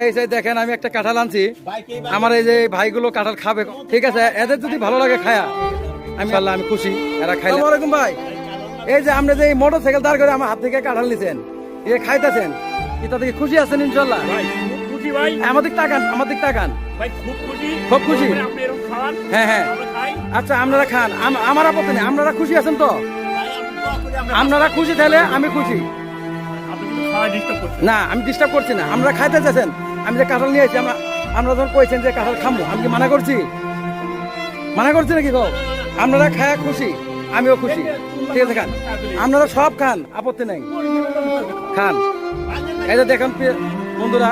এই যে দেখেন আমি একটা কাঁঠাল আনছি। আমার এই যে ভাইগুলো কাঁঠাল খাবে। ঠিক আছে এদের যদি ভালো লাগে খায়া আমি আল্লাহ আমি খুশি এরা খাই আসসালামাইকুম ভাই। এই যে আমরা যে এই মোটর সাইকেল দাঁড় করে আমার হাত থেকে কাঁঠাল নিছেন এ খাইতেছেন এটা থেকে খুশি আছেন ইনশাল্লাহ ভাই খুশি ভাই। আমাদের তাকান আমাদের তাকান। ভাই খুব খুশি। হ্যাঁ হ্যাঁ। আচ্ছা আপনারা খান। আম- আমার আপত্তি নেই আপনারা খুশি আছেন তো? আপনারা খুশি তাহলে আমি খুশি। আপনি কিন্তু খাওয়া ডিস্টার্ব করছেন। না আমি ডিস্টার্ব করছি না আমরা খাইতে চাইছেন। আমি যে কাঁঠাল নিয়ে এসেছি, আমরা আমরা যখন যে কাঁঠাল খামো, আমি কি মানা করছি? মানা করছি নাকি গো? আপনারা খায়া খুশি, আমিও খুশি। ঠিক আছে, খান। আপনারা সব খান, আপত্তি নাই। খান। এই যে দেখেন বন্ধুরা,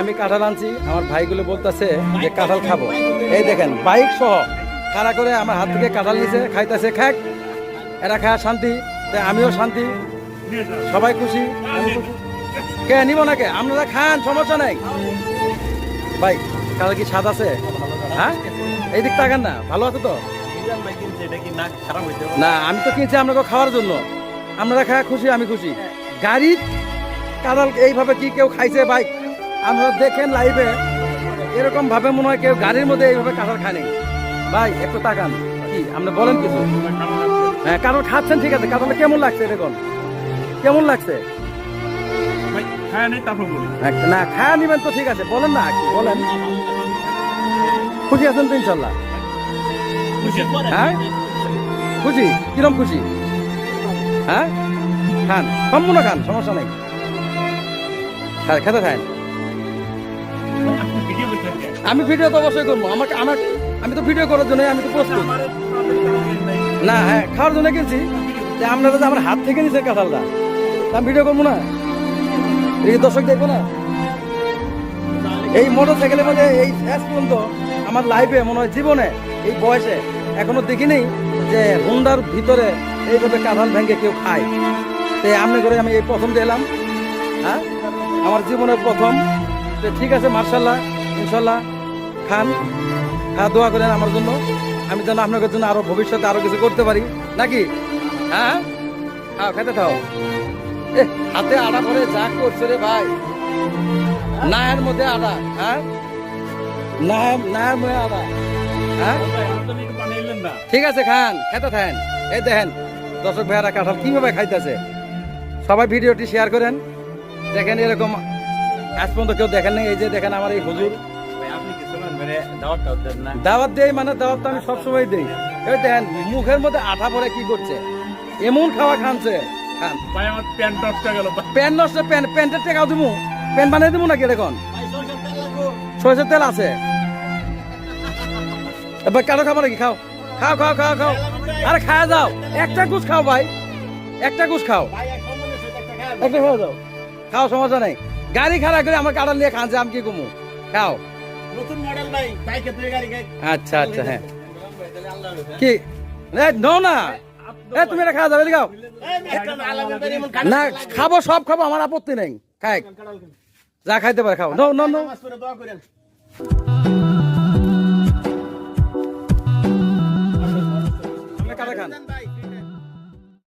আমি কাঁঠাল আনছি, আমার ভাইগুলো বলতেছে যে কাঁঠাল খাব। এই দেখেন, বাইক সহ খাড়া করে আমার হাত থেকে কাঁঠাল নিছে, খাইতেছে, খাক। এরা খায় শান্তি তাই আমিও শান্তি। সবাই খুশি আমি খুশি। কে, নিব না কে আপনারা খান, সমস্যা নেই। ভাই কাল কি স্বাদ আছে? হ্যাঁ? এই দিক তাকান না, ভালো আছে তো? না, আমি তো কিনছি আপনাকে খাওয়ার জন্য। আপনারা খায় খুশি, আমি খুশি। গাড়ির কাদাল এইভাবে কি কেউ খাইছে? বাইক আপনারা দেখেন লাইভে এরকম ভাবে মনে হয় কেউ গাড়ির মধ্যে এইভাবে কাঁঠাল খায়নি ভাই, একটু তাকান। কি, আপনি বলেন কিছু? হ্যাঁ কারণ খাচ্ছেন, ঠিক আছে। কাঁঠাল কেমন লাগছে দেখুন? কেমন লাগছে? খায় নেই তারপর বলি। না খায়া নিবেন তো ঠিক আছে বলেন না কি বলেন? খুশি আছেন তো ইনশাল্লাহ? খুশি হ্যাঁ? খুশি? কিরম খুশি? হ্যাঁ? খান। সম্পূর্ণ খান সমস্যা নেই। খেতে খান কেন? আমি ভিডিও তো অবশ্যই করব। আমাকে আমার আমি তো ভিডিও করার জন্য আমি তো প্রস্তুত। না হ্যাঁ খাওয়ার জন্য কিনছি। যে আপনারা যে আমার হাত থেকে নিছে কাঁঠালটা আমি ভিডিও করব না? এই দর্শক দেখব না? এই মোটর সাইকেলের মধ্যে এই শেষ পর্যন্ত আমার লাইফে মনে হয় জীবনে, এই বয়সে, এখনও দেখিনি যে হুন্ডার ভিতরে এইভাবে কাঁঠাল ভেঙে কেউ খায়। তো আমনে করে আমি এই প্রথম এলাম। হ্যাঁ? আমার জীবনের প্রথম। তো ঠিক আছে, মার্শাল্লাহ, ইনশাল্লাহ, খান। হ্যাঁ দোয়া করেন আমার জন্য। আমি যেন আপনাদের জন্য আরও ভবিষ্যতে আরও কিছু করতে পারি। নাকি? হ্যাঁ? খাও, খেতে এ হাতে আড়া করে যা করছে রে ভাই। নায়ের মধ্যে আড়া হ্যাঁ? নায়ের নায়ের মধ্যে আড়া হ্যাঁ? ঠিক আছে, খান, খেতে থাকেন। এই দেখেন, দর্শক ভাইয়ারা কাঁঠাল কীভাবে খাইতেছে। সবাই ভিডিওটি শেয়ার করেন। দেখেন এরকম, আজ পর্যন্ত কেউ দেখেন নাই। এই যে দেখেন আমার এই হুজুর। দাওয়াত দেই মানে দাওয়াত তো আমি সবসময় দিই। এই দেখেন, মুখের মধ্যে আঠা পরে কি করছে? এমন খাওয়া খানছে। খান ভাই আমার প্যান্ট নষ্ট গেল। ভাই। নষ্ট প্যান প্যান্টের টেকাও দিবো প্যান বানিয়ে দিবো নাকি এখন সরষের তেল আছে। এবার খাব নাকি? খাও। খাও খাও খাও খাও। আরে খাওয়া যাও। একটা গুছ খাও ভাই। একটা গুছ খাও। একটা খাওয়া যাও। খাও সমস্যা নেই। গাড়ি খারাপ করে আমার কাটার নিয়ে খানছে আমি কি কমু? খাও। নতুন মডেল ভাই বাইকে তুই গাড়ি গাড়ি আচ্ছা আচ্ছা হ্যাঁ। কি? নো না। এ, তুমি এটা খাওয়া যাবে খাও না, খাব, সব খাব, আমার আপত্তি নেই। খাই। যা খাইতে পারে, খাও। No no no